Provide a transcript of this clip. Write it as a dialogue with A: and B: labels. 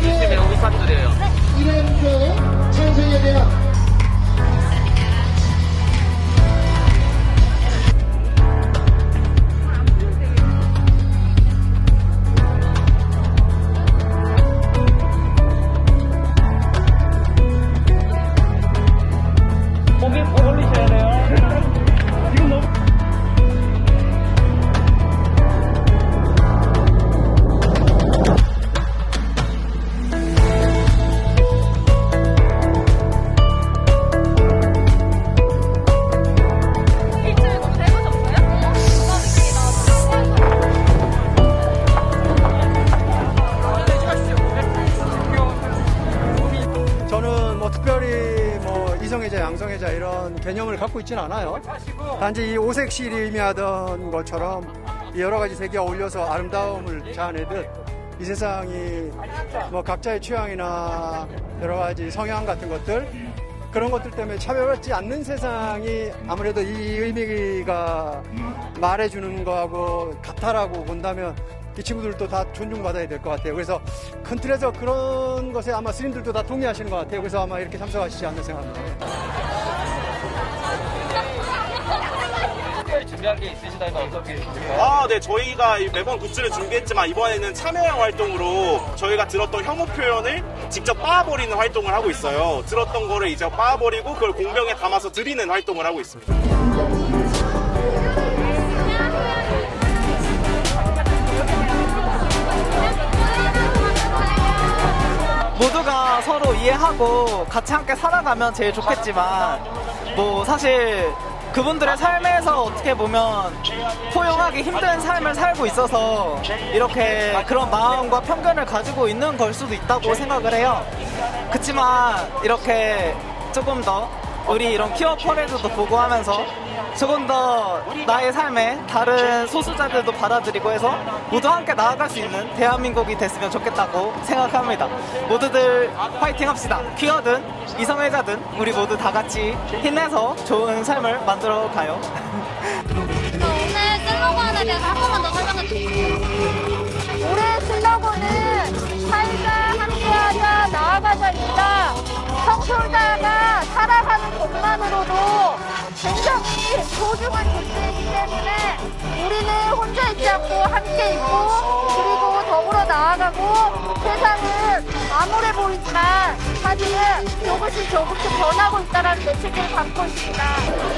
A: 주시면 부탁드려요. 이런 그 찬성에 대한
B: 뭐 특별히 뭐 이성애자, 양성애자 이런 개념을 갖고 있지는 않아요. 단지 이 오색실이 의미하던 것처럼 여러 가지 색이 어울려서 아름다움을 자아내듯 이 세상이 뭐 각자의 취향이나 여러 가지 성향 같은 것들 그런 것들 때문에 차별받지 않는 세상이 아무래도 이 의미가 말해주는 거하고 같다라고 본다면 이 친구들도 다 존중받아야 될 것 같아요. 그래서 큰 틀에서 그런 것에 아마 스님들도 다 동의하시는 것 같아요. 그래서 아마 이렇게 참석하시지 않나 생각합니다.
C: 준비한 게 있으시다면 어떤 게 있을까요?
D: 아, 네. 저희가 이 매번 굿즈를 준비했지만 이번에는 참여형 활동으로 저희가 들었던 혐오 표현을 직접 빻아버리는 활동을 하고 있어요. 들었던 거를 이제 빻아버리고 그걸 공병에 담아서 드리는 활동을 하고 있습니다.
C: 모두가 서로 이해하고 같이 함께 살아가면 제일 좋겠지만 뭐 사실 그분들의 삶에서 어떻게 보면 포용하기 힘든 삶을 살고 있어서 이렇게 그런 마음과 편견을 가지고 있는 걸 수도 있다고 생각을 해요. 그렇지만 이렇게 조금 더 우리 이런 퀴어 퍼레이드도 보고 하면서 조금 더 나의 삶에 다른 소수자들도 받아들이고 해서 모두 함께 나아갈 수 있는 대한민국이 됐으면 좋겠다고 생각합니다. 모두들 화이팅 합시다. 퀴어든 이성애자든 우리 모두 다 같이 힘내서 좋은 삶을 만들어 가요.
A: 오늘 슬로건에 대해서 한 번만 더 설명해 주세요. 올해 슬로건은 살자, 함께하자, 나아가자입니다. 청소자가 살아가는 것만으로도 굉장히 소중한 존재이기 때문에 우리는 혼자 있지 않고 함께 있고 그리고 더불어 나아가고 세상은 암울해 보이지만 사실은 조금씩 조금씩 변하고 있다는 메시지를 담고 있습니다.